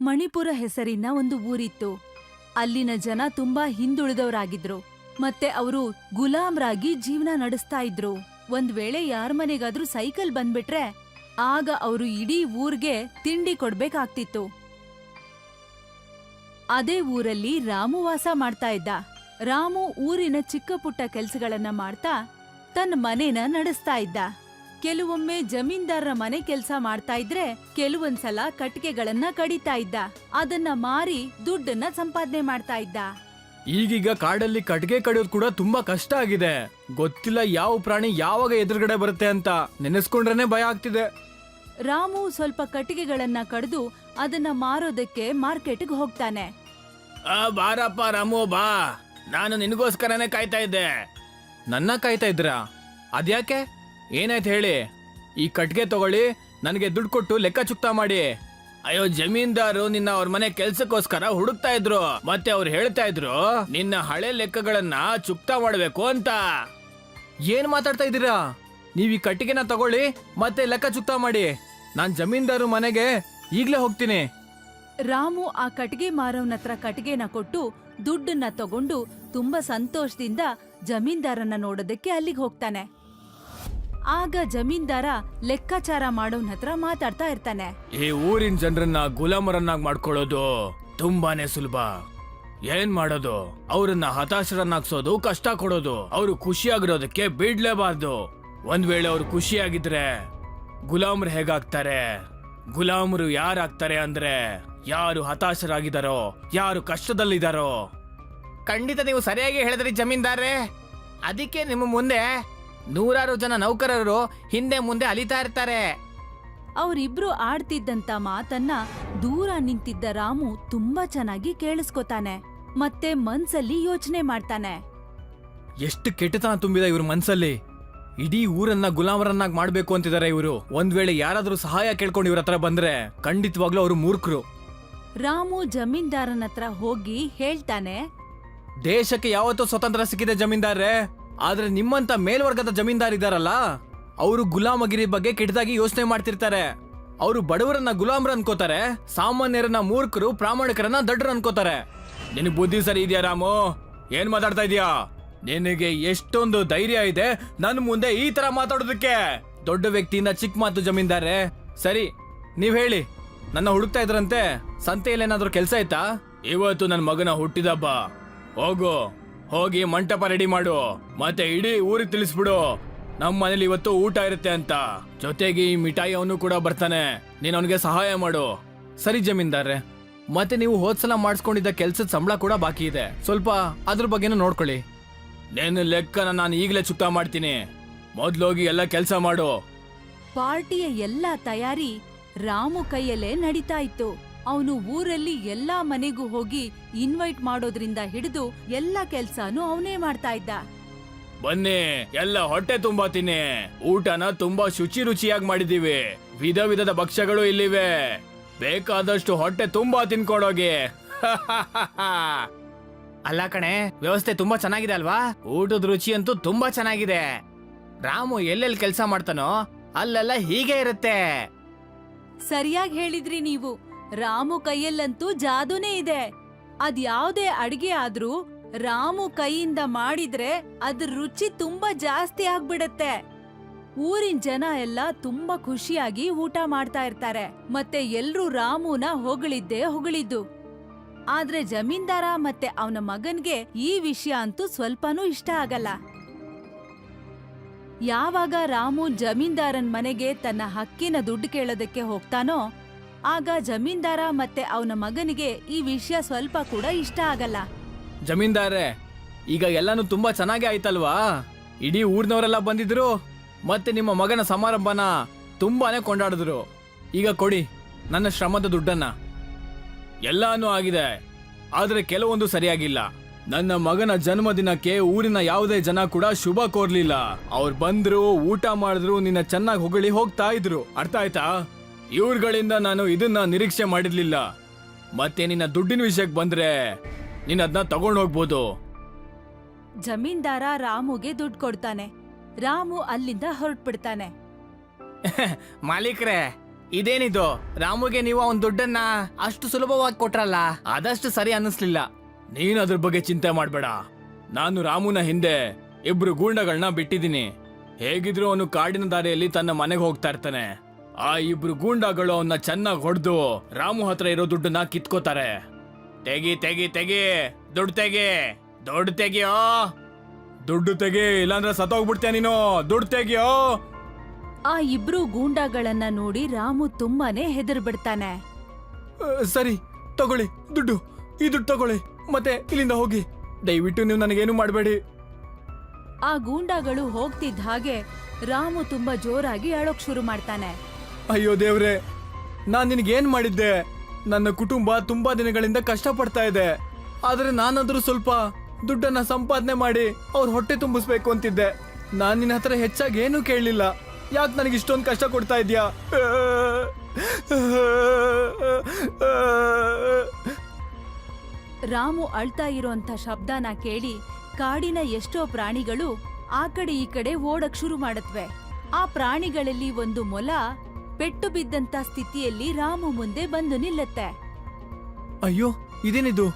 ಮಣಿಪುರ ಹೆಸರಿನ ಒಂದು ಊರಿತ್ತು. ಅಲ್ಲಿನ ಜನ ತುಂಬಾ ಹಿಂದುಳಿದವರಾಗಿದ್ರು. ಮತ್ತೆ ಅವರು ಗುಲಾಮ್ರಾಗಿ ಜೀವನ ನಡೆಸ್ತಾ ಇದ್ರು. ಒಂದ್ ವೇಳೆ ಯಾರ ಮನೆಗಾದ್ರೂ ಸೈಕಲ್ ಬಂದ್ಬಿಟ್ರೆ, ಆಗ ಅವರು ಇಡೀ ಊರ್ಗೆ ತಿಂಡಿ ಕೊಡ್ಬೇಕಾಗ್ತಿತ್ತು. ಅದೇ ಊರಲ್ಲಿ ರಾಮು ವಾಸ ಮಾಡ್ತಾ ಇದ್ದ. ರಾಮು ಊರಿನ ಚಿಕ್ಕ ಪುಟ್ಟ ಕೆಲ್ಸಗಳನ್ನ ಮಾಡ್ತಾ ತನ್ನ ಮನೇನ ನಡೆಸ್ತಾ ಇದ್ದ. ಕೆಲವೊಮ್ಮೆ ಜಮೀನ್ದಾರರ ಮನೆ ಕೆಲಸ ಮಾಡ್ತಾ ಇದ್ರೆ ಕೆಲವೊಂದ್ಸಲ ಕಟ್ಟಿಗೆಗಳನ್ನ ಕಡಿತಾ ಇದ್ದ. ಅದನ್ನ ಮಾರಿ ದುಡ್ಡನ್ನ ಸಂಪಾದನೆ ಮಾಡ್ತಾ ಇದ್ದ. ಈಗೀಗ ಕಾಡಲ್ಲಿ ಕಟ್ಟಿಗೆ ಕಡಿಯೋದು ಕೂಡ ತುಂಬಾ ಕಷ್ಟ ಆಗಿದೆ. ಗೊತ್ತಿಲ್ಲ ಯಾವ ಪ್ರಾಣಿ ಯಾವಾಗ ಎದುರುಗಡೆ ಬರುತ್ತೆ ಅಂತ. ನೆನೆಸ್ಕೊಂಡ್ರೇನೆ ಭಯ ಆಗ್ತಿದೆ. ರಾಮು ಸ್ವಲ್ಪ ಕಟ್ಟಿಗೆಗಳನ್ನ ಕಡಿದು ಅದನ್ನ ಮಾರೋದಕ್ಕೆ ಮಾರ್ಕೆಟ್ಗೆ ಹೋಗ್ತಾನೆ. ಆ ಬಾರಪ್ಪ ರಾಮು ಬಾ. ನಾನು ನಿನಗೋಸ್ಕರನೇ ಕಾಯ್ತಾ ಇದ್ದೆ. ನನ್ನ ಕಾಯ್ತಾ ಇದ್ರಾ ಅದ್ಯಾಕೆ? ಏನಾಯ್ತು ಹೇಳಿ? ಈ ಕಟ್ಗೆ ತಗೊಳ್ಳಿ, ನನಗೆ ದುಡ್ಡು ಕೊಟ್ಟು ಲೆಕ್ಕ ಚುಕ್ತಾ ಮಾಡಿ. ಅಯ್ಯೋ, ಜಮೀನ್ದಾರು ನಿನ್ನ ಅವ್ರ ಮನೆ ಕೆಲ್ಸಕ್ಕೋಸ್ಕರ ಹುಡುಕ್ತಾ ಇದ್ರು. ಮತ್ತೆ ಅವ್ರು ಹೇಳ್ತಾ ಇದ್ರು, ನಿನ್ನ ಹಳೆ ಲೆಕ್ಕಗಳನ್ನ ಚುಕ್ತಾ ಮಾಡ್ಬೇಕು ಅಂತ. ಏನ್ ಮಾತಾಡ್ತಾ ಇದ್ದೀರಾ? ನೀವ್ ಈ ಕಟ್ಟಿಗೆನ ತಗೊಳ್ಳಿ, ಮತ್ತೆ ಲೆಕ್ಕ ಚುಕ್ತಾ ಮಾಡಿ. ನಾನ್ ಜಮೀನ್ದಾರು ಮನೆಗೆ ಈಗ್ಲೇ ಹೋಗ್ತೀನಿ. ರಾಮು ಆ ಕಟ್ಟಿಗೆ ಮಾರವನ ಹತ್ರ ಕಟ್ಟಿಗೆನ ಕೊಟ್ಟು ದುಡ್ಡನ್ನ ತಗೊಂಡು ತುಂಬಾ ಸಂತೋಷದಿಂದ ಜಮೀನ್ದಾರನ್ನ ನೋಡೋದಕ್ಕೆ ಅಲ್ಲಿಗೆ ಹೋಗ್ತಾನೆ. ಆಗ ಜಮೀನ್ದಾರ ಲೆಕ್ಕಾಚಾರ ಮಾಡೋನ್ ಹತ್ರ ಮಾತಾಡ್ತಾ ಇರ್ತಾನೆ. ಈ ಊರಿನ ಜನರನ್ನ ಗುಲಾಮರನ್ನಾಗಿ ಮಾಡ್ಕೊಳ್ಳೋದು ತುಂಬಾನೇ ಸುಲಭ. ಏನ್ ಮಾಡೋದು? ಅವ್ರನ್ನ ಹತಾಶರನ್ನಾಗ್ಸೋದು ಕಷ್ಟ ಕೊಡೋದು. ಅವರು ಖುಷಿಯಾಗಿರೋದಕ್ಕೆ ಬಿಡ್ಲೇಬಾರ್ದು. ಒಂದ್ ವೇಳೆ ಅವ್ರು ಖುಷಿಯಾಗಿದ್ರೆ ಗುಲಾಮರು ಹೇಗಾಗ್ತಾರೆ? ಗುಲಾಮರು ಯಾರಾಗ್ತಾರೆ ಅಂದ್ರೆ ಯಾರು ಹತಾಶರಾಗಿದಾರೋ ಯಾರು ಕಷ್ಟದಲ್ಲಿದಾರೋ? ಖಂಡಿತ ನೀವು ಸರಿಯಾಗಿ ಹೇಳಿದ್ರಿ ಜಮೀನ್ದಾರೆ. ಅದಕ್ಕೆ ನಿಮ್ಮ ಮುಂದೆ ನೂರಾರು ಜನ ನೌಕರರು ಹಿಂದೆ ಮುಂದೆ ಅಲಿತಾ ಇರ್ತಾರೆ. ಅವರಿಬ್ರು ಆಡ್ತಿದ್ದಂತ ಮಾತನ್ನ ದೂರ ನಿಂತಿದ್ದ ರಾಮು ತುಂಬಾ ಚೆನ್ನಾಗಿ ಕೇಳಿಸ್ಕೊತಾನೆ. ಮತ್ತೆ ಮನ್ಸಲ್ಲಿ ಯೋಚನೆ ಮಾಡ್ತಾನೆ. ಎಷ್ಟು ಕೆಟ್ಟತನ ತುಂಬಿದ ಇವ್ರ ಮನ್ಸಲ್ಲಿ. ಇಡೀ ಊರನ್ನ ಗುಲಾಮರನ್ನಾಗಿ ಮಾಡ್ಬೇಕು ಅಂತಿದ್ದಾರೆ ಇವರು. ಒಂದ್ ವೇಳೆ ಯಾರಾದ್ರೂ ಸಹಾಯ ಕೇಳ್ಕೊಂಡು ಇವ್ರ ಹತ್ರ ಬಂದ್ರೆ ಖಂಡಿತವಾಗ್ಲೂ ಅವರು ಮೂರ್ಖರು. ರಾಮು ಜಮೀನ್ದಾರನ ಹತ್ರ ಹೋಗಿ ಹೇಳ್ತಾನೆ. ದೇಶಕ್ಕೆ ಯಾವತ್ತೂ ಸ್ವತಂತ್ರ ಸಿಕ್ಕಿದೆ ಜಮೀನ್ದಾರ್ರೆ. ಆದ್ರೆ ನಿಮ್ಮಂತ ಮೇಲ್ವರ್ಗದ ಜಮೀನ್ದಾರ್ ಇದಾರಲ್ಲ ಅವರು ಗುಲಾಮಗಿರಿ ಬಗ್ಗೆ ಕೆಟ್ಟದಾಗಿ ಯೋಚನೆ ಮಾಡ್ತಿರ್ತಾರೆ. ಅವರು ಬಡವರನ್ನ ಗುಲಾಮರ ಅನ್ಕೋತಾರೆ, ಸಾಮಾನ್ಯರನ್ನ ಮೂರ್ಖರು, ಪ್ರಾಮಾಣಿಕರನ್ನ ದಡ್ಡರು ಅನ್ಕೋತಾರೆ. ನಿನ್ ಬುದ್ಧಿ ಸರಿ ಇದೆಯಾ ರಾಮು? ಏನ್ ಮಾತಾಡ್ತಾ ಇದೀಯಾ? ನಿನಗೆ ಎಷ್ಟೊಂದು ಧೈರ್ಯ ಇದೆ, ನನ್ ಮುಂದೆ ಈ ತರ ಮಾತಾಡೋದಕ್ಕೆ. ದೊಡ್ಡ ವ್ಯಕ್ತಿಯಿಂದ ಚಿಕ್ಕ ಮಾತು ಜಮೀನ್ದಾರೆ. ಸರಿ, ನೀವ್ ಹೇಳಿ. ನನ್ನ ಹುಡುಕ್ತಾ ಇದ್ರಂತೆ ಸಂತೆಯಲ್ಲಿ ಏನಾದ್ರೂ ಕೆಲಸ ಆಯ್ತಾ? ಇವತ್ತು ನನ್ನ ಮಗನ ಹುಟ್ಟಿದಬ್ಬ. ಹೋಗು. ಹೋಗಿ ಮಂಟಪ ರೆಡಿ ಮಾಡು. ಮತ್ತೆ ಇಡೀ ಊರಿಗೆ ತಿಳಿಸ್ಬಿಡು. ನಮ್ಮ ಮನೇಲಿ ಇವತ್ತು ಊಟ ಇರುತ್ತೆ ಅಂತ. ಜೊತೆಗೆ ಈ ಮಿಠಾಯಿ ಅವನು ಕೂಡ ಬರ್ತಾನೆ. ನೀನು ಅವನಿಗೆ ಸಹಾಯ ಮಾಡು. ಸರಿ ಜಮೀನ್ದಾರ್ರೆ. ಮತ್ತೆ ನೀವು ಹೋದ್ಸಲ ಮಾಡಿಸ್ಕೊಂಡಿದ್ದ ಕೆಲ್ಸದ ಸಂಬಳ ಕೂಡ ಬಾಕಿ ಇದೆ. ಸ್ವಲ್ಪ ಅದ್ರ ಬಗ್ಗೆನೂ ನೋಡ್ಕೊಳ್ಳಿ. ನೇನು ಲೆಕ್ಕನ ನಾನು ಈಗಲೇ ಚುಕ್ತಾ ಮಾಡ್ತೀನಿ. ಮೊದ್ಲೋಗಿ ಎಲ್ಲ ಕೆಲಸ ಮಾಡು. ಪಾರ್ಟಿಯ ಎಲ್ಲಾ ತಯಾರಿ ರಾಮು ಕೈಯಲ್ಲೇ ನಡೀತಾ ಇತ್ತು. ಅವನು ಊರಲ್ಲಿ ಎಲ್ಲಾ ಮನೆಗೂ ಹೋಗಿ ಇನ್ವೈಟ್ ಮಾಡೋದ್ರಿಂದ ಹಿಡಿದು ಎಲ್ಲಾ ಕೆಲ್ಸಾನು ಅವನೇ ಮಾಡ್ತಾ ಇದ್ದ. ಬನ್ನಿ ಎಲ್ಲ ಹೊಟ್ಟೆ ತುಂಬಾ ತಿನ್ನಿ. ಊಟನ ತುಂಬಾ ಶುಚಿ ರುಚಿಯಾಗಿ ಮಾಡಿದೀವಿ. ವಿಧ ವಿಧದ ಭಕ್ಷ್ಯಗಳು ಇಲ್ಲಿವೆ. ಬೇಕಾದಷ್ಟು ಹೊಟ್ಟೆ ತುಂಬಾ ತಿನ್ಕೊಂಡೋಗಿ ಅಲ್ಲ ಕಣೆ ವ್ಯವಸ್ಥೆ ತುಂಬಾ ಚೆನ್ನಾಗಿದೆ ಅಲ್ವಾ? ಊಟದ ರುಚಿ ಅಂತೂ ತುಂಬಾ ಚೆನ್ನಾಗಿದೆ. ರಾಮು ಎಲ್ಲೆಲ್ಲಿ ಕೆಲಸ ಮಾಡ್ತಾನೋ ಅಲ್ಲೆಲ್ಲ ಹೀಗೆ ಇರುತ್ತೆ. ಸರಿಯಾಗಿ ಹೇಳಿದ್ರಿ ನೀವು. ರಾಮು ಕೈಯಲ್ಲಂತೂ ಜಾದೂನೇ ಇದೆ. ಅದ್ಯಾವ್ದೇ ಅಡಿಗೆ ಆದ್ರೂ ರಾಮು ಕೈಯಿಂದ ಮಾಡಿದ್ರೆ ಅದ್ರ ರುಚಿ ತುಂಬಾ ಜಾಸ್ತಿ ಆಗ್ಬಿಡತ್ತೆ. ಊರಿನ ಜನ ಎಲ್ಲ ತುಂಬಾ ಖುಷಿಯಾಗಿ ಊಟ ಮಾಡ್ತಾ ಇರ್ತಾರೆ. ಮತ್ತೆ ಎಲ್ರೂ ರಾಮುನ ಹೊಗಳಿದ್ದೇ ಹೊಗಳಿದ್ದು. ಆದ್ರೆ ಜಮೀನ್ದಾರ ಮತ್ತೆ ಅವನ ಮಗನ್ಗೆ ಈ ವಿಷಯ ಅಂತೂ ಸ್ವಲ್ಪನೂ ಇಷ್ಟ ಆಗಲ್ಲ. ಯಾವಾಗ ರಾಮು ಜಮೀನ್ದಾರನ್ ಮನೆಗೆ ತನ್ನ ಹಕ್ಕಿನ ದುಡ್ಡು ಕೇಳೋದಕ್ಕೆ ಹೋಗ್ತಾನೋ ಆಗ ಜಮೀನ್ದಾರ ಮತ್ತೆ ಅವನ ಮಗನಿಗೆ ಈ ವಿಷಯ ಸ್ವಲ್ಪ ಕೂಡ ಇಷ್ಟ ಆಗಲ್ಲ. ಜಮೀನ್ದಾರೆ, ಈಗ ಎಲ್ಲಾನು ತುಂಬಾ ಚೆನ್ನಾಗಿ ಆಯ್ತಲ್ವಾ? ಇಡೀ ಊರ್ನವರೆಲ್ಲ ಬಂದಿದ್ರು, ಮತ್ತೆ ನಿಮ್ಮ ಮಗನ ಸಮಾರಂಭನ ತುಂಬಾನೇ ಕೊಂಡಾಡಿದ್ರು. ಈಗ ಕೊಡಿ, ನನ್ನ ಶ್ರಮದ ದುಡ್ಡನ್ನ. ಎಲ್ಲಾನು ಆಗಿದೆ, ಆದ್ರೆ ಕೆಲವೊಂದು ಸರಿಯಾಗಿಲ್ಲ. ನನ್ನ ಮಗನ ಜನ್ಮದಿನಕ್ಕೆ ಊರಿನ ಯಾವುದೇ ಜನ ಕೂಡ ಶುಭ ಕೋರ್ಲಿಲ್ಲ. ಅವ್ರು ಬಂದ್ರು, ಊಟ ಮಾಡಿದ್ರು, ನಿನ್ನ ಚೆನ್ನಾಗಿ ಹೊಗಳಿ ಹೋಗ್ತಾ ಇದ್ರು. ಅರ್ಥ ಆಯ್ತಾ? ಇವ್ರುಗಳಿಂದ ನಾನು ಇದನ್ನ ನಿರೀಕ್ಷೆ ಮಾಡಿರ್ಲಿಲ್ಲ. ಮತ್ತೆ ನಿನ್ನ ದುಡ್ಡಿನ ವಿಷಯಕ್ಕೆ ಬಂದ್ರೆ ನೀನ್ ಅದನ್ನ ತಗೊಂಡು ಹೋಗ್ಬೋದು. ಜಮೀನ್ದಾರ ರಾಮುಗೆ ದುಡ್ಡು ಕೊಡ್ತಾನೆ. ರಾಮು ಅಲ್ಲಿಂದ ಹೊರಟ್ಬಿಡ್ತಾನೆ. ಮಾಲೀಕ್ರೆ ಇದೇನಿದು? ರಾಮುಗೆ ನೀವು ಅವನ್ ದುಡ್ಡನ್ನ ಅಷ್ಟು ಸುಲಭವಾಗಿ ಕೊಟ್ರಲ್ಲ? ಅದಷ್ಟು ಸರಿ ಅನ್ನಿಸ್ಲಿಲ್ಲ. ನೀನ್ ಅದ್ರ ಬಗ್ಗೆ ಚಿಂತೆ ಮಾಡ್ಬೇಡ. ನಾನು ರಾಮುನ ಹಿಂದೆ ಇಬ್ರು ಗೂಂಡಗಳನ್ನ ಬಿಟ್ಟಿದ್ದೀನಿ. ಹೇಗಿದ್ರು ಅವನು ಕಾಡಿನ ದಾರಿಯಲ್ಲಿ ತನ್ನ ಮನೆಗೆ ಹೋಗ್ತಾ ಇರ್ತಾನೆ. ಆ ಇಬ್ರು ಗೂಂಡಾಗಳು ಅವನ್ನ ಚೆನ್ನಾಗಿ ಹೊಡೆದು ರಾಮು ಹತ್ರ ಇರೋ ದುಡ್ಡನ್ನ ಕಿತ್ಕೋತಾರೆ. ತೆಗಿ ತೆಗಿ ತೆಗಿ ದುಡ್ಡು ತೆಗಿ ದುಡ್ಡು ತೆಗಿಯೋ. ದುಡ್ಡು ತೆಗಿ ಇಲ್ಲಾಂದ್ರೆ ಸತ್ತೋಗ್ಬಿಡ್ತೇ ನೀನು. ದುಡ್ಡು ತೆಗಿಯೋ. ಆ ಇಬ್ರು ಗೂಂಡಾಗಳನ್ನ ನೋಡಿ ರಾಮು ತುಂಬಾನೇ ಹೆದರ್ಬಿಡ್ತಾನೆ. ಸರಿ ತಗೊಳ್ಳಿ ದುಡ್ಡು. ಈ ದುಡ್ಡು ತಗೊಳ್ಳಿ. ಮತ್ತೆ ಇಲ್ಲಿಂದ ಹೋಗಿ. ದಯವಿಟ್ಟು ನೀವು ನನಗೇನು ಮಾಡಬೇಡಿ. ಆ ಗೂಂಡಾಗಳು ಹೋಗ್ತಿದ್ದ ಹಾಗೆ ರಾಮು ತುಂಬಾ ಜೋರಾಗಿ ಅಳೋಕ್ ಶುರು ಮಾಡ್ತಾನೆ. ಅಯ್ಯೋ ದೇವ್ರೆ, ನಾನ್ ನಿನಗೇನು ಮಾಡಿದ್ದೆ? ನನ್ನ ಕುಟುಂಬ ತುಂಬಾ ದಿನಗಳಿಂದ ಕಷ್ಟಪಡ್ತಾ ಇದೆ. ಆದ್ರೆ ನಾನಾದ್ರೂ ಸ್ವಲ್ಪ ದುಡ್ಡನ್ನ ಸಂಪಾದನೆ ಮಾಡಿ ಅವ್ರ ಹೊಟ್ಟೆ ತುಂಬಿಸ್ಬೇಕು ಅಂತಿದ್ದೆ. ನಾನ್ ನಿನ್ನ ಹತ್ರ ಹೆಚ್ಚಾಗಿ ಏನು ಕೇಳಲಿಲ್ಲ. ಯಾಕೆ ನನಗೆ ಇಷ್ಟೊಂದು ಕಷ್ಟ ಕೊಡ್ತಾ ಇದ್ಯಾ? ರಾಮು ಅಳ್ತಾ ಇರುವಂತ ಶಬ್ದನ ಕೇಳಿ ಕಾಡಿನ ಎಷ್ಟೋ ಪ್ರಾಣಿಗಳು ಆ ಕಡೆ ಈ ಕಡೆ ಓಡಕ್ ಶುರು ಮಾಡತ್ವೆ. ಆ ಪ್ರಾಣಿಗಳಲ್ಲಿ ಒಂದು ಮೊಲ ಪೆಟ್ಟು ಬಿದ್ದಂತ ಸ್ಥಿತಿಯಲ್ಲಿ ರಾಮು ಮುಂದೆ ಬಂದು ನಿಲ್ಲತ್ತೆ. ಅಯ್ಯೋ ಇದೇನಿದು?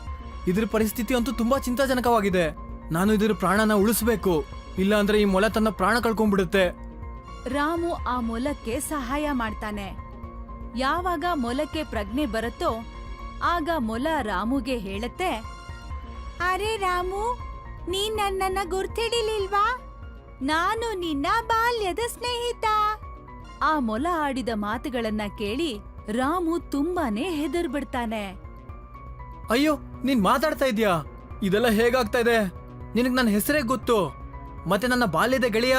ಇದ್ರ ಪರಿಸ್ಥಿತಿ ಅಂತೂ ತುಂಬಾ ಚಿಂತಾಜನಕವಾಗಿದೆ. ನಾನು ಇದ್ರ ಪ್ರಾಣನ ಉಳಿಸ್ಬೇಕು. ಇಲ್ಲ ಅಂದ್ರೆ ಈ ಮೊಲ ತನ್ನ ಪ್ರಾಣ ಕಳ್ಕೊಂಡ್ಬಿಡುತ್ತೆ. ರಾಮು ಆ ಮೊಲಕ್ಕೆ ಸಹಾಯ ಮಾಡ್ತಾನೆ. ಯಾವಾಗ ಮೊಲಕ್ಕೆ ಪ್ರಜ್ಞೆ ಬರುತ್ತೋ ಆಗ ಮೊಲ ರಾಮುಗೆ ಹೇಳತ್ತೆ ಅರೆ ರಾಮು ನೀನ್ ನನ್ನನ್ನ ಗುರ್ತಿಡಿಲಿಲ್ವಾ? ನಾನು ನಿನ್ನ ಬಾಲ್ಯದ ಸ್ನೇಹಿತ. ಆ ಮೊಲ ಆಡಿದ ಮಾತುಗಳನ್ನ ಕೇಳಿ ರಾಮು ತುಂಬಾನೇ ಹೆದರ್ಬಿಡ್ತಾನೆ. ಅಯ್ಯೋ ನೀನ್ ಮಾತಾಡ್ತಾ ಇದ್ಯಾ ಇದೆಲ್ಲ ಹೇಗಾಗ್ತಾ ಇದೆ? ನಿನಗ್ ನನ್ನ ಹೆಸರೇ ಗೊತ್ತು. ಮತ್ತೆ ನನ್ನ ಬಾಲ್ಯದ ಗೆಳೆಯ?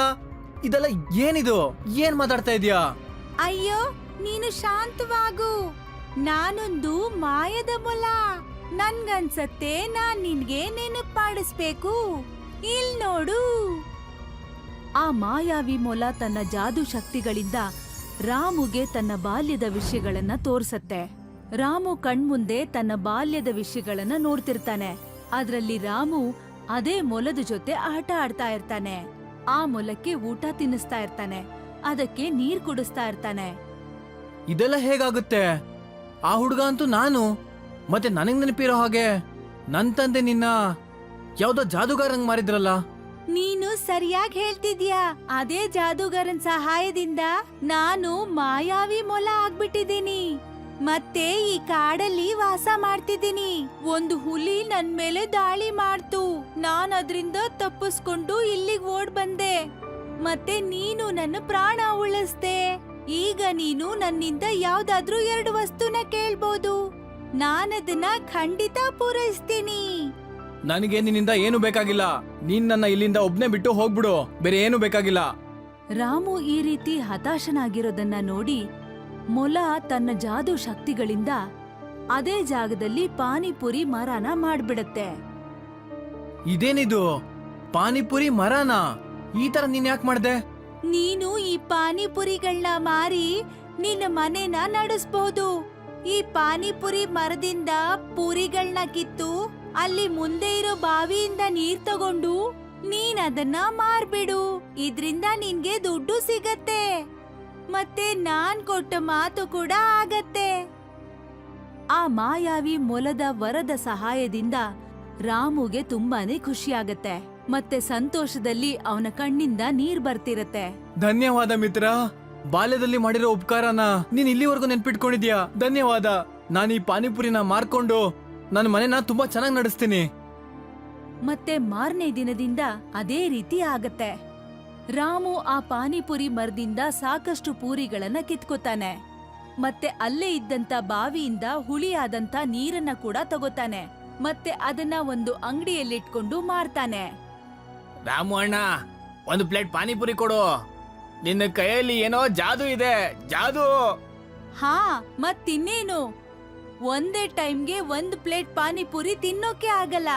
ಇದೆಲ್ಲ ಏನಿದು? ಏನ್ ಮಾತಾಡ್ತಾ ಇದ್ಯಾ ಅಯ್ಯೋ ನೀನು ಶಾಂತವಾಗು. ನಾನೊಂದು ಮಾಯದ ಮೊಲ. ನನ್ಗನ್ಸತ್ತೆ ನಾನ್ ನಿನ್ಗೆ ನೆನಪಾಡಿಸ್ಬೇಕು. ಇಲ್ ನೋಡು ಆ ಮಾಯಾವಿ ಮೊಲ ತನ್ನ ಜಾದು ಶಕ್ತಿಗಳಿಂದ ರಾಮುಗೆ ತನ್ನ ಬಾಲ್ಯದ ವಿಷಯಗಳನ್ನ ತೋರ್ಸತ್ತೆ. ರಾಮು ಕಣ್ಮುಂದೆ ತನ್ನ ಬಾಲ್ಯದ ವಿಷಯಗಳನ್ನ ನೋಡ್ತಿರ್ತಾನೆ. ಅದ್ರಲ್ಲಿ ರಾಮು ಅದೇ ಮೊಲದ ಜೊತೆ ಆಟ ಆಡ್ತಾ ಇರ್ತಾನೆ. ಆ ಮೊಲಕ್ಕೆ ಊಟ ತಿನ್ನಿಸ್ತಾ ಇರ್ತಾನೆ. ಅದಕ್ಕೆ ನೀರ್ ಕುಡಿಸ್ತಾ ಇರ್ತಾನೆ. ಇದೆಲ್ಲ ಹೇಗಾಗುತ್ತೆ? ಆ ಹುಡುಗ ಅಂತೂ ನಾನು. ಮತ್ತೆ ನನಗ್ ನೆನಪಿರೋ ಹಾಗೆ ನನ್ ತಂದೆ ನಿನ್ನ ಯಾವ್ದೋ ಜಾದುಗಾರಂಗ್ ಮಾರಿದ್ರಲ್ಲ? ನೀನು ಸರಿಯಾಗಿ ಹೇಳ್ತಿದ್ಯಾ? ಅದೇ ಜಾದೂಗರನ್ ಸಹಾಯದಿಂದ ನಾನು ಮಾಯಾವಿ ಮೊಲ ಆಗ್ಬಿಟ್ಟಿದ್ದೀನಿ. ಮತ್ತೆ ಈ ಕಾಡಲ್ಲಿ ವಾಸ ಮಾಡ್ತಿದ್ದೀನಿ. ಒಂದು ಹುಲಿ ನನ್ ಮೇಲೆ ದಾಳಿ ಮಾಡ್ತು. ನಾನ್ ಅದ್ರಿಂದ ತಪ್ಪಿಸ್ಕೊಂಡು ಇಲ್ಲಿಗ್ ಓಡ್ ಬಂದೆ. ಮತ್ತೆ ನೀನು ನನ್ನ ಪ್ರಾಣ ಉಳಿಸ್ದೆ. ಈಗ ನೀನು ನನ್ನಿಂದ ಯಾವ್ದಾದ್ರೂ ಎರಡು ವಸ್ತುನ ಕೇಳ್ಬೋದು. ನಾನದನ್ನ ಖಂಡಿತ ಪೂರೈಸ್ತೀನಿ. ನನಗೆ ನಿನ್ನಿಂದ ಏನು ಬೇಕಾಗಿಲ್ಲ? ನೀನ್ ನನ್ನ ಇಲ್ಲಿಂದ ಒಬ್ನೇ ಬಿಟ್ಟು ಹೋಗ್ಬಿಡು. ಬೇರೆ ಏನು ಬೇಕಾಗಿಲ್ಲ. ರಾಮು ಈ ರೀತಿ ಹತಾಶನಾಗಿರೋದನ್ನ ನೋಡಿ ಮೊಲ ತನ್ನ ಜಾದೂ ಶಕ್ತಿಗಳಿಂದ ಅದೇ ಜಾಗದಲ್ಲಿ ಪಾನಿಪುರಿ ಮರನ ಮಾಡ್ಬಿಡತ್ತೆ. ಇದೇನಿದು? ಪಾನಿಪುರಿ ಮರಾನ? ಈ ತರ ನೀನ್ ಯಾಕೆ ಮಾಡ್ದೆ? ನೀನು ಈ ಪಾನಿಪುರಿಗಳನ್ನ ಮಾರಿ ನಿನ್ನ ಮನೆನ ನಡೆಸ್ಬಹುದು ಈ ಪಾನಿಪುರಿ ಮರದಿಂದ ಪುರಿಗಳನ್ನ ಕಿತ್ತು ಅಲ್ಲಿ ಮುಂದೆ ಇರೋ ಬಾವಿಯಿಂದ ನೀರ್ ತಗೊಂಡು ನೀನ್ ಅದನ್ನ ಮಾರ್ಬಿಡು. ಇದ್ರಿಂದ ನಿನ್ಗೆ ದುಡ್ಡು ಸಿಗತ್ತೆ. ಮತ್ತೆ ನಾನ್ ಕೊಟ್ಟ ಮಾತು ಕೂಡ ಆಗತ್ತೆ. ಆ ಮಾಯಾವಿ ಮೊಲದ ವರದ ಸಹಾಯದಿಂದ ರಾಮುಗೆ ತುಂಬಾನೇ ಖುಷಿಯಾಗತ್ತೆ. ಮತ್ತೆ ಸಂತೋಷದಲ್ಲಿ ಅವನ ಕಣ್ಣಿಂದ ನೀರ್ ಬರ್ತಿರತ್ತೆ. ಧನ್ಯವಾದ ಮಿತ್ರ. ಬಾಲ್ಯದಲ್ಲಿ ಮಾಡಿರೋ ಉಪಕಾರನ ನೀನ್ ಇಲ್ಲಿವರೆಗೂ ನೆನ್ಪಿಟ್ಕೊಂಡಿದ್ಯಾ? ಧನ್ಯವಾದ. ನಾನು ಈ ಪಾನಿಪುರಿನ ಮಾರ್ಕೊಂಡು ನನ್ನ ಮನೆನ ತುಂಬಾ ಚೆನ್ನಾಗಿ ನಡೆಸ್ತೀನಿ. ಮತ್ತೆ ಮಾರನೇ ದಿನದಿಂದ ಅದೇ ರೀತಿ ಆಗತ್ತೆ. ರಾಮು ಆ ಪಾನಿಪುರಿ ಮರದಿಂದ ಸಾಕಷ್ಟು ಪೂರಿಗಳನ್ನ ಕಿತ್ಕೋತಾನೆ. ಮತ್ತೆ ಅಲ್ಲೇ ಇದ್ದಂತ ಬಾವಿಯಿಂದ ಹುಳಿಯಾದಂತ ನೀರನ್ನ ಕೂಡ ತಗೋತಾನೆ. ಮತ್ತೆ ಅದನ್ನ ಒಂದು ಅಂಗಡಿಯಲ್ಲಿಟ್ಕೊಂಡು ಮಾರ್ತಾನೆ. ರಾಮು ಅಣ್ಣ ಒಂದು ಪ್ಲೇಟ್ ಪಾನಿಪುರಿ ಕೊಡು. ನಿನ್ನ ಕೈಯಲ್ಲಿ ಏನೋ ಜಾದು ಇದೆ ಜಾದು. ಹಾ ಮತ್ತಿನ್ನೇನು? ಒಂದೇ ಟೈಮ್ಗೆ ಒಂದ್ ಪ್ಲೇಟ್ ಪಾನಿಪುರಿ ತಿನ್ನೋಕೆ ಆಗಲ್ಲ.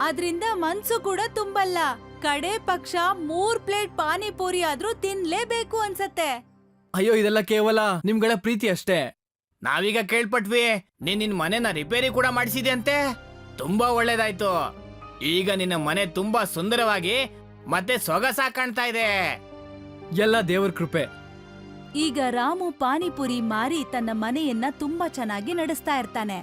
ಅದ್ರಿಂದ ಮನ್ಸು ಕೂಡ ತುಂಬಲ್ಲ. ಕಡೆ ಪಕ್ಷ ಮೂರ್ ಪ್ಲೇಟ್ ಪಾನಿಪುರಿ ಆದ್ರೂ ತಿನ್ಲೇಬೇಕು ಅನ್ಸತ್ತೆ. ಅಯ್ಯೋ, ಇದೆಲ್ಲ ಕೇವಲ ನಿಮ್ಗಳ ಪ್ರೀತಿ ಅಷ್ಟೇ. ನಾವೀಗ ಕೇಳ್ಪಟ್ವಿ, ನೀನ್ ನಿನ್ ಮನೆನ ರಿಪೇರಿ ಕೂಡ ಮಾಡಿಸಿದೆ ಅಂತೆ ತುಂಬಾ ಒಳ್ಳೇದಾಯ್ತು. ಈಗ ನಿನ್ನ ಮನೆ ತುಂಬಾ ಸುಂದರವಾಗಿ ಮತ್ತೆ ಸೊಗಸಾಗಿ ಕಾಣ್ತಾ ಇದೆ. ಎಲ್ಲ ದೇವರ ಕೃಪೆ. ಈಗ ರಾಮು ಪಾನಿಪುರಿ ಮಾರಿ ತನ್ನ ಮನೆಯನ್ನ ತುಂಬಾ ಚೆನ್ನಾಗಿ ನಡೆಸ್ತಾ ಇರ್ತಾನೆ.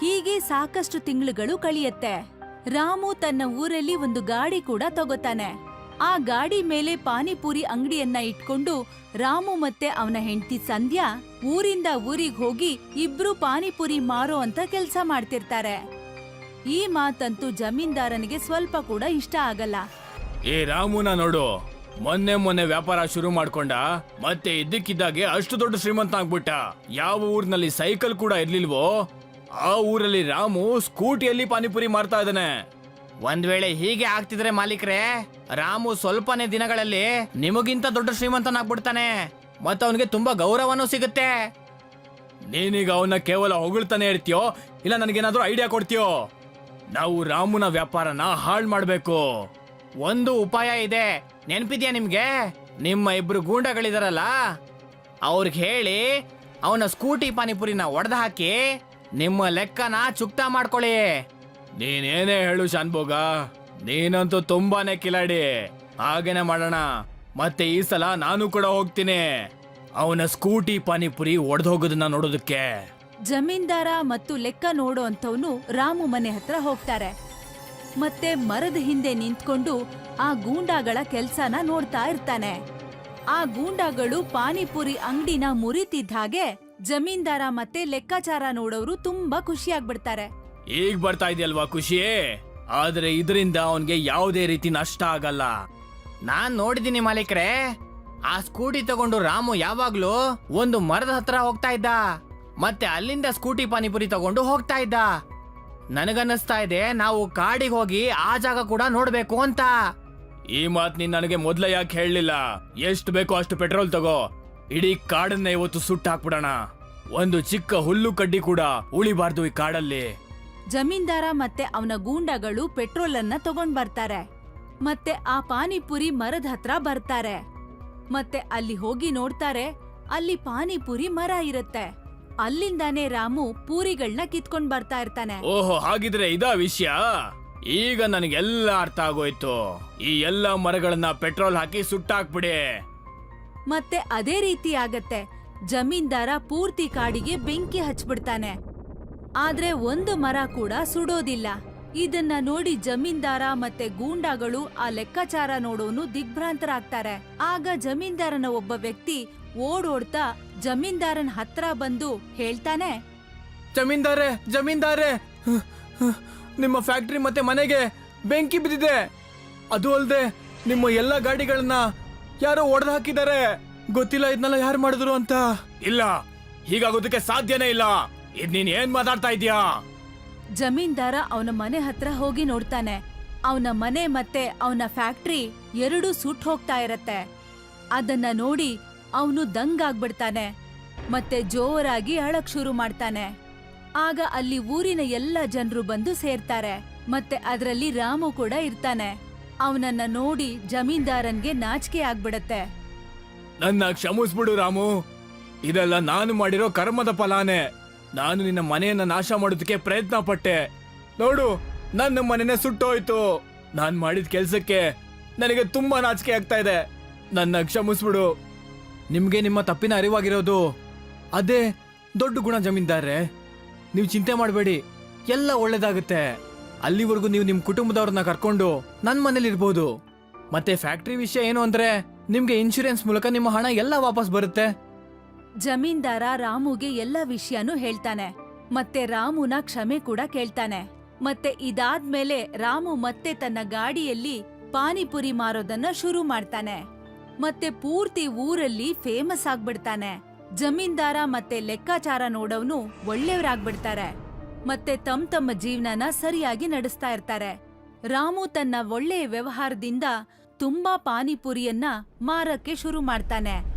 ಹೀಗೆ ಸಾಕಷ್ಟು ತಿಂಗಳುಗಳು ಕಳಿಯತ್ತೆ. ರಾಮು ತನ್ನ ಊರಲ್ಲಿ ಒಂದು ಗಾಡಿ ಕೂಡ ತಗೋತಾನೆ. ಆ ಗಾಡಿ ಮೇಲೆ ಪಾನಿಪುರಿ ಅಂಗಡಿಯನ್ನ ಇಟ್ಕೊಂಡು ರಾಮು ಮತ್ತೆ ಅವನ ಹೆಂಡತಿ ಸಂಧ್ಯಾ ಊರಿಂದ ಊರಿಗೆ ಹೋಗಿ ಇಬ್ರು ಪಾನಿಪುರಿ ಮಾರೋ ಅಂತ ಕೆಲಸ ಮಾಡ್ತಿರ್ತಾರೆ. ಈ ಮಾತಂತೂ ಜಮೀನ್ದಾರನಿಗೆ ಸ್ವಲ್ಪ ಕೂಡ ಇಷ್ಟ ಆಗಲ್ಲ. ಏ ರಾಮುನ ನೋಡು. ಮೊನ್ನೆ ಮೊನ್ನೆ ವ್ಯಾಪಾರ ಶುರು ಮಾಡ್ಕೊಂಡ ಮತ್ತೆ ಇದ್ದಕ್ಕಿದ್ದಾಗೆ ಅಷ್ಟು ದೊಡ್ಡ ಶ್ರೀಮಂತ ಆಗ್ಬಿಟ್ಟ. ಯಾವ ಊರಿನಲ್ಲಿ ಸೈಕಲ್ ಕೂಡ ಇರ್ಲಿಲ್ವೋ ಆ ಊರಲ್ಲಿ ರಾಮು ಸ್ಕೂಟಿಯಲ್ಲಿ ಪಾನಿಪುರಿ ಮಾಡ್ತಾ ಇದ್ದಾನೆ. ಒಂದ್ ವೇಳೆ ಹೀಗೆ ಆಗ್ತಿದ್ರೆ ಮಾಲೀಕ್ರೆ ರಾಮು ಸ್ವಲ್ಪನೇ ದಿನಗಳಲ್ಲಿ ನಿಮಗಿಂತ ದೊಡ್ಡ ಶ್ರೀಮಂತನಾಗ್ಬಿಡ್ತಾನೆ. ಮತ್ತೆ ಅವನಿಗೆ ತುಂಬಾ ಗೌರವನೂ ಸಿಗುತ್ತೆ. ನೀನೀಗ ಅವನ್ನ ಕೇವಲ ಹೊಗಳ್ತಾನೆ ಇರ್ತೀಯೋ ಇಲ್ಲ ನನಗೇನಾದ್ರೂ ಐಡಿಯಾ ಕೊಡ್ತೀಯೋ? ನಾವು ರಾಮುನ ವ್ಯಾಪಾರನ ಹಾಳು ಮಾಡ್ಬೇಕು. ಒಂದು ಉಪಾಯ ಇದೆ. ನೆನಪಿದ್ಯಾ ನಿಮ್ಗೆ? ನಿಮ್ಮ ಇಬ್ರು ಗೂಂಡಗಳಿದಾರಲ್ಲ, ಅವ್ರಿಗೆ ಹೇಳಿ ಅವನ ಸ್ಕೂಟಿ ಪಾನಿಪುರಿನ ಒಡೆದು ಹಾಕಿ ನಿಮ್ಮ ಲೆಕ್ಕನ ಚುಕ್ತಾ ಮಾಡ್ಕೊಳ್ಳಿ. ನೀನೇನೇ ಹೇಳು ಶಾನ್ಭೋಗ, ನೀನಂತೂ ತುಂಬಾನೇ ಕಿಲಾಡಿ. ಹಾಗೇನೆ ಮಾಡೋಣ. ಮತ್ತೆ ಈ ಸಲ ನಾನು ಕೂಡ ಹೋಗ್ತೀನಿ. ಅವನ ಸ್ಕೂಟಿ ಪಾನಿಪುರಿ ಒಡೆದು ಹೋಗೋದನ್ನ ನೋಡೋದಕ್ಕೆ. ಜಮೀನ್ದಾರ ಮತ್ತು ಲೆಕ್ಕ ನೋಡೋ ಅಂತವನು ರಾಮು ಮನೆ ಹತ್ರ ಹೋಗ್ತಾರೆ. ಮತ್ತೆ ಮರದ ಹಿಂದೆ ನಿಂತ್ಕೊಂಡು ಆ ಗೂಂಡಾಗಳ ಕೆಲ್ಸನ ನೋಡ್ತಾ ಇರ್ತಾನೆ. ಆ ಗೂಂಡಾಗಳು ಪಾನಿಪುರಿ ಅಂಗಡಿನ ಮುರಿತಿದ್ದ ಹಾಗೆ ಜಮೀನ್ದಾರ ಮತ್ತೆ ಲೆಕ್ಕಾಚಾರ ನೋಡೋರು ತುಂಬಾ ಖುಷಿಯಾಗ್ಬಿಡ್ತಾರೆ. ಈಗ ಬರ್ತಾ ಇದೆಯಲ್ವಾ ಖುಷಿ? ಆದ್ರೆ ಇದರಿಂದ ಅವನ್ಗೆ ಯಾವುದೇ ರೀತಿ ನಷ್ಟ ಆಗಲ್ಲ. ನಾನ್ ನೋಡಿದೀನಿ ಮಾಲೀಕ್ರೆ, ಆ ಸ್ಕೂಟಿ ತಗೊಂಡು ರಾಮು ಯಾವಾಗ್ಲೂ ಒಂದು ಮರದ ಹತ್ರ ಹೋಗ್ತಾ ಇದ್ದ. ಮತ್ತೆ ಅಲ್ಲಿಂದ ಸ್ಕೂಟಿ ಪಾನಿಪುರಿ ತಗೊಂಡು ಹೋಗ್ತಾ ಇದ್ದ. ನನಗನ್ನಿಸ್ತಾ ಇದೆ ನಾವು ಕಾಡಿಗೆ ಹೋಗಿ ಆ ಜಾಗ ಕೂಡ ನೋಡ್ಬೇಕು ಅಂತ. ಈ ಮಾತ್ ನೀನ್ ನನಗೆ ಮೊದ್ಲ ಯಾಕೆ ಹೇಳಲಿಲ್ಲ? ಎಷ್ಟು ಬೇಕೋ ಅಷ್ಟು ಪೆಟ್ರೋಲ್ ತಗೋ. ಇಡೀ ಕಾಡನ್ನ ಇವತ್ತು ಸುಟ್ಟು ಹಾಕ್ಬಿಡೋಣ. ಒಂದು ಚಿಕ್ಕ ಹುಲ್ಲು ಕಡ್ಡಿ ಕೂಡ ಉಳಿಬಾರ್ದು ಈ ಕಾಡಲ್ಲಿ. ಜಮೀನ್ದಾರ ಮತ್ತೆ ಅವನ ಗೂಂಡಾಗಳು ಪೆಟ್ರೋಲ್ ಅನ್ನ ತಗೊಂಡ್ ಬರ್ತಾರೆ. ಮತ್ತೆ ಆ ಪಾನಿಪುರಿ ಮರದ ಹತ್ರ ಬರ್ತಾರೆ. ಮತ್ತೆ ಅಲ್ಲಿ ಹೋಗಿ ನೋಡ್ತಾರೆ ಅಲ್ಲಿ ಪಾನಿಪುರಿ ಮರ ಇರುತ್ತೆ. ಅಲ್ಲಿಂದಾನೇ ರಾಮು ಪೂರಿಗಳನ್ನ ಕಿತ್ಕೊಂಡ್ ಬರ್ತಾ ಇರ್ತಾನೆ. ಓಹೋ ಹಾಗಿದ್ರೆ ಇದಾ ವಿಷಯ? ಈಗ ನನಗೆಲ್ಲ ಅರ್ಥ ಆಗೋಯ್ತು. ಈ ಎಲ್ಲ ಮರಗಳನ್ನ ಪೆಟ್ರೋಲ್ ಹಾಕಿ ಸುಟ್ಟಾಕ್ಬಿಡಿ. ಮತ್ತೆ ಅದೇ ರೀತಿ ಆಗತ್ತೆ. ಜಮೀನ್ದಾರ ಪೂರ್ತಿ ಕಾಡಿಗೆ ಬೆಂಕಿ ಹಚ್ಬಿಡ್ತಾನೆ. ಆದ್ರೆ ಒಂದು ಮರ ಕೂಡ ಸುಡೋದಿಲ್ಲ. ಇದನ್ನ ನೋಡಿ ಜಮೀನ್ದಾರ ಮತ್ತೆ ಗೂಂಡಾಗಳು ಆ ಲೆಕ್ಕಾಚಾರ ನೋಡೋನು ದಿಗ್ಭ್ರಾಂತರಾಗ್ತಾರೆ. ಆಗ ಜಮೀನ್ದಾರನ ಒಬ್ಬ ವ್ಯಕ್ತಿ ಓಡೋಡ್ತಾ ಜಮೀನ್ದಾರನ್ ಹತ್ರ ಬಂದು ಹೇಳ್ತಾನೆ ಜಮೀನ್ದಾರೆ ಜಮೀನ್ದಾರೆ ಹ್, ಹ್, ನಿಮ್ಮ ಫ್ಯಾಕ್ಟ್ರಿ ಮತ್ತೆ ಮನೆಗೆ ಬೆಂಕಿ ಬಿದ್ದಿದೆ. ಅದು ಅಲ್ಲದೆ ನಿಮ್ಮ ಎಲ್ಲ ಗಾಡಿಗಳನ್ನ ಯಾರೋ ಒಡೆದು ಹಾಕಿದ್ದಾರೆ. ಗೊತ್ತಿಲ್ಲ ಇದನ್ನೆಲ್ಲ ಯಾರು ಮಾಡಿದ್ರು ಅಂತ. ಇಲ್ಲ ಹೀಗಾಗೋದಕ್ಕೆ ಸಾಧ್ಯನೇ ಇಲ್ಲ. ಇದ್ ನೀನ್ ಏನ್ ಮಾತಾಡ್ತಾ ಇದೀಯಾ ಜಮೀನ್ದಾರ ಅವನ ಮನೆ ಹತ್ರ ಹೋಗಿ ನೋಡ್ತಾನೆ. ಅವನ ಮನೆ ಮತ್ತೆ ಅವನ ಫ್ಯಾಕ್ಟ್ರಿ ಎರಡೂ ಸುಟ್ ಹೋಗ್ತಾ ಇರತ್ತೆ. ಅದನ್ನ ನೋಡಿ ಅವನು ದಂಗಾಗ್ಬಿಡ್ತಾನೆ. ಮತ್ತೆ ಜೋರಾಗಿ ಅಳಕ್ ಶುರು ಮಾಡ್ತಾನೆ. ಆಗ ಅಲ್ಲಿ ಊರಿನ ಎಲ್ಲ ಜನರು ಬಂದು ಸೇರ್ತಾರೆ. ಮತ್ತೆ ಅದರಲ್ಲಿ ರಾಮು ಕೂಡ ಇರ್ತಾನೆ. ಅವನನ್ನ ನೋಡಿ ಜಮೀನ್ದಾರನ್ಗೆ ನಾಚಿಕೆ ಆಗ್ಬಿಡತ್ತೆ. ನನ್ನ ಕ್ಷಮಿಸ್ಬಿಡು ರಾಮು. ಇದೆಲ್ಲ ನಾನು ಮಾಡಿರೋ ಕರ್ಮದ ಫಲಾನೆ. ನಾನು ನಿನ್ನ ಮನೆಯನ್ನ ನಾಶ ಮಾಡೋದಕ್ಕೆ ಪ್ರಯತ್ನ ಪಟ್ಟೆ. ನೋಡು, ನನ್ನ ಮನೆನೇ ಸುಟ್ಟೋಯ್ತು. ನಾನ್ ಮಾಡಿದ ಕೆಲ್ಸಕ್ಕೆ ನನಗೆ ತುಂಬಾ ನಾಚಿಕೆ ಆಗ್ತಾ ಇದೆ. ನನ್ನ ಕ್ಷಮಿಸ್ಬಿಡು. ನಿಮ್ಗೆ ನಿಮ್ಮ ತಪ್ಪಿನ ಅರಿವಾಗಿರೋದು ಅದೇ ದೊಡ್ಡ ಗುಣ ಜಮೀನ್ದಾರೆ ನೀವು ಚಿಂತೆ ಮಾಡಬೇಡಿ, ಎಲ್ಲ ಒಳ್ಳೇದಾಗುತ್ತೆ. ಅಲ್ಲಿವರೆಗೂ ನೀವು ನಿಮ್ಮ ಕುಟುಂಬದವ್ರನ್ನ ಕರ್ಕೊಂಡು ನನ್ನ ಮನೇಲಿ ಇರ್ಬೋದು. ಮತ್ತೆ ಫ್ಯಾಕ್ಟ್ರಿ ವಿಷಯ ಏನು ಅಂದ್ರೆ ನಿಮ್ಗೆ ಇನ್ಶೂರೆನ್ಸ್ ಮೂಲಕ ನಿಮ್ಮ ಹಣ ಎಲ್ಲ ವಾಪಸ್ ಬರುತ್ತೆ. ಜಮೀನ್ದಾರ ರಾಮುಗೆ ಎಲ್ಲ ವಿಷಯನೂ ಹೇಳ್ತಾನೆ. ಮತ್ತೆ ರಾಮುನ ಕ್ಷಮೆ ಕೂಡ ಕೇಳ್ತಾನೆ. ಮತ್ತೆ ಇದಾದ್ಮೇಲೆ ರಾಮು ಮತ್ತೆ ತನ್ನ ಗಾಡಿಯಲ್ಲಿ ಪಾನಿಪುರಿ ಮಾರೋದನ್ನ ಶುರು ಮಾಡ್ತಾನೆ. ಮತ್ತೆ ಪೂರ್ತಿ ಊರಲ್ಲಿ ಫೇಮಸ್ ಆಗ್ಬಿಡ್ತಾನೆ. ಜಮೀನ್ದಾರ ಮತ್ತೆ ಲೆಕ್ಕಾಚಾರ ನೋಡೋನು ಒಳ್ಳೆಯವರಾಗ್ಬಿಡ್ತಾರೆ ಮತ್ತೆ ತಮ್ ತಮ್ಮ ಜೀವನನ ಸರಿಯಾಗಿ ನಡೆಸ್ತಾ ಇರ್ತಾರೆ. ರಾಮು ತನ್ನ ಒಳ್ಳೆಯ ವ್ಯವಹಾರದಿಂದ ತುಂಬಾ ಪಾನಿಪುರಿಯನ್ನ ಮಾರಕ್ಕೆ ಶುರು ಮಾಡ್ತಾನೆ.